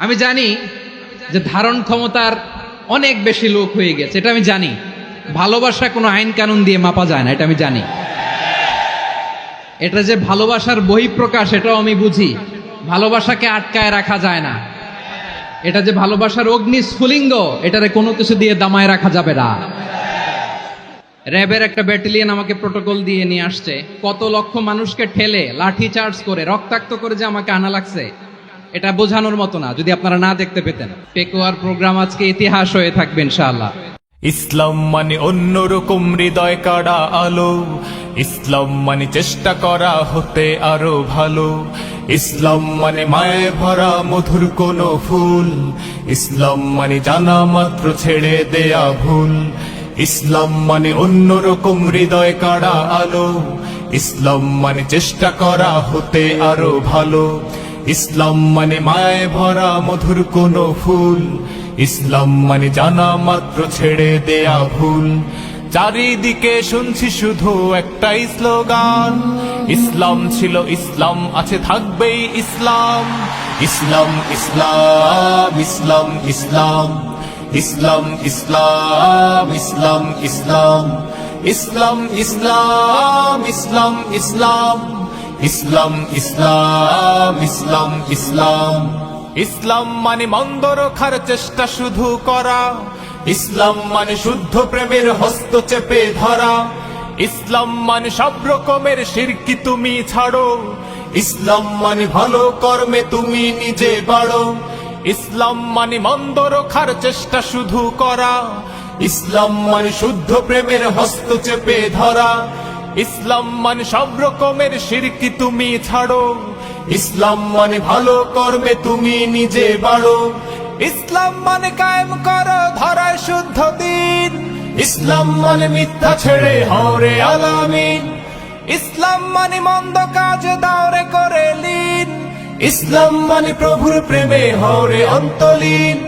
আমি জানি যে ধারণ ক্ষমতার অনেক বেশি লোক হয়ে গেছে, এটা আমি জানি। ভালোবাসা কোনো আইন কানুন দিয়ে মাপা যায় না, এটা আমি জানি। এটা যে ভালোবাসার বহিঃপ্রকাশ, এটাও আমি বুঝি। ভালোবাসাকে আটকায় রাখা যায় না। এটা যে ভালোবাসার অগ্নি স্ফুলিঙ্গ এটারে কোনো কিছু দিয়ে দামায় রাখা যাবে না। র্যাবের একটা ব্যাটালিয়ন আমাকে প্রোটোকল দিয়ে নিয়ে আসছে। কত লক্ষ মানুষকে ঠেলে, লাঠি চার্জ করে, রক্তাক্ত করে যে আমাকে আনা লাগছে। এটা বোঝানোর মতো না, যদি আপনারা না দেখতে পেতেন। পেকোয়ার প্রোগ্রাম আজকে ইতিহাস হয়ে থাকবে, ইনশাআল্লাহ। ইসলাম মানে অন্যরকম হৃদয় কাড়া আলো। ইসলাম মানে চেষ্টা করা হতে আরও ভালো। ইসলাম মানে মায়ে ভরা মধুর কোন ফুল। ইসলাম মানে জানা মাত্র ছেড়ে দেয়া ভুল। ইসলাম মানে অন্যরকম হৃদয় কাড়া আলো। ইসলাম মানে চেষ্টা করা হতে আরও ভালো। ইসলাম মানে মায়ে ভরা মধুর কোন ফুল। ইসলাম মানে জানা মাত্র ছেড়ে দেয়া ভুল। চারিদিকে শুনছি শুধু একটাই স্লোগান। ইসলাম ছিল ইসলাম, আছে থাকবেই ইসলাম। ইসলাম ইসলাম ইসলাম ইসলাম। ইসলাম ইসলাম ইসলাম ইসলাম। ইসলাম ইসলাম ইসলাম ইসলাম। ইসলাম ইসলাম ইসলাম ইসলাম। ইসলাম মানে মন্দ রক্ষার চেষ্টা শুধু করা। ইসলাম মানে শুদ্ধ প্রেমের হস্ত চেপে ধরা। ইসলাম মানে সব রকমের শিরকি তুমি ছাড়ো। ইসলাম মানে ভালো কর্মে তুমি নিজে বাড়ো। ইসলাম মানে মন্দ রক্ষার চেষ্টা শুধু করা। ইসলাম মানে শুদ্ধ প্রেমের হস্ত চেপে ধরা। ইসলাম মানে সব রকমের শিরকি তুমি ছাড়ো। ইসলাম মানে ভালো কর্মে তুমি নিজে বাড়ো। ইসলাম মানে কায়েম করো ধরায় শুদ্ধ দিন। ইসলাম মানে মিথ্যা ছেড়ে হরে আলামিন। ইসলাম মানে মন্দ কাজ দাওরে করে লিন। ইসলাম মানে প্রভুর প্রেমে হরে অন্তলীন।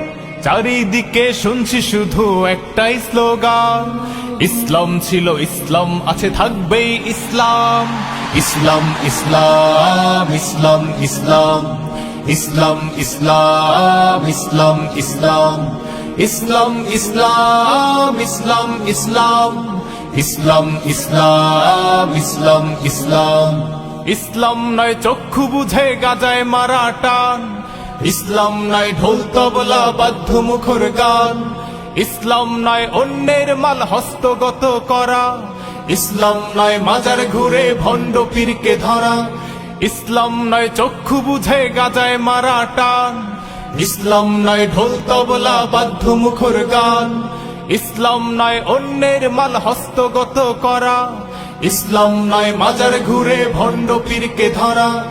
চারিদিকে শুনছি শুধু একটাই স্লোগান ইসলাম ছিল ইসলাম, আছে থাকবেই ইসলাম। ইসলাম ইসলাম ইসলাম ইসলাম। ইসলাম ইসলাম ইসলাম ইসলাম। ইসলাম ইসলাম ইসলাম ইসলাম। ইসলাম ইসলাম ইসলাম ইসলাম। ইসলাম নয় চক্ষু বুঝে গাজায় মারা টান। ইসলাম নয় ঢোল তবলা বাধ্য মুখর গান। ইসলাম নয় অন্যের মাল হস্তগত করা। ইসলাম নয় মাজার ঘুরে ভণ্ড পীরকে ধরা। ইসলাম নয় চক্ষু বুঝে গাজায় মারা টান। ইসলাম নয় ঢোল তবলা বাধ্য মুখর গান। ইসলাম নয় অন্যের মাল হস্তগত করা। ইসলাম নয় মাজার ঘুরে ভণ্ড পীরকে ধরা।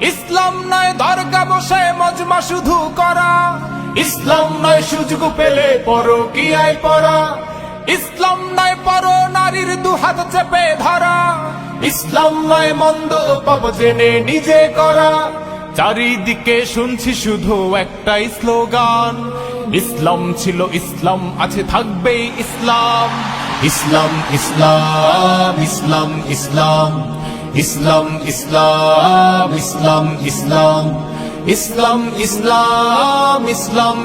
ইসলাম নয় দরগা বসে মজমা শুধু করা। ইসলাম নয় সুযোগ পেলে পরো কিয়ায় পড়া। ইসলাম নয় পর নারীর দুহাত চেপে ধরা। ইসলাম নয় মন্দ পাপ জেনে নিজে করা। চারিদিকে শুনছি শুধু একটাই স্লোগান, ইসলাম ছিল ইসলাম, আছে থাকবেই ইসলাম। ইসলাম ইসলাম ইসলাম ইসলাম ইসলাম ইসলাম ইসলাম ইসলাম। ইসলাম ইসলাম ইসলাম।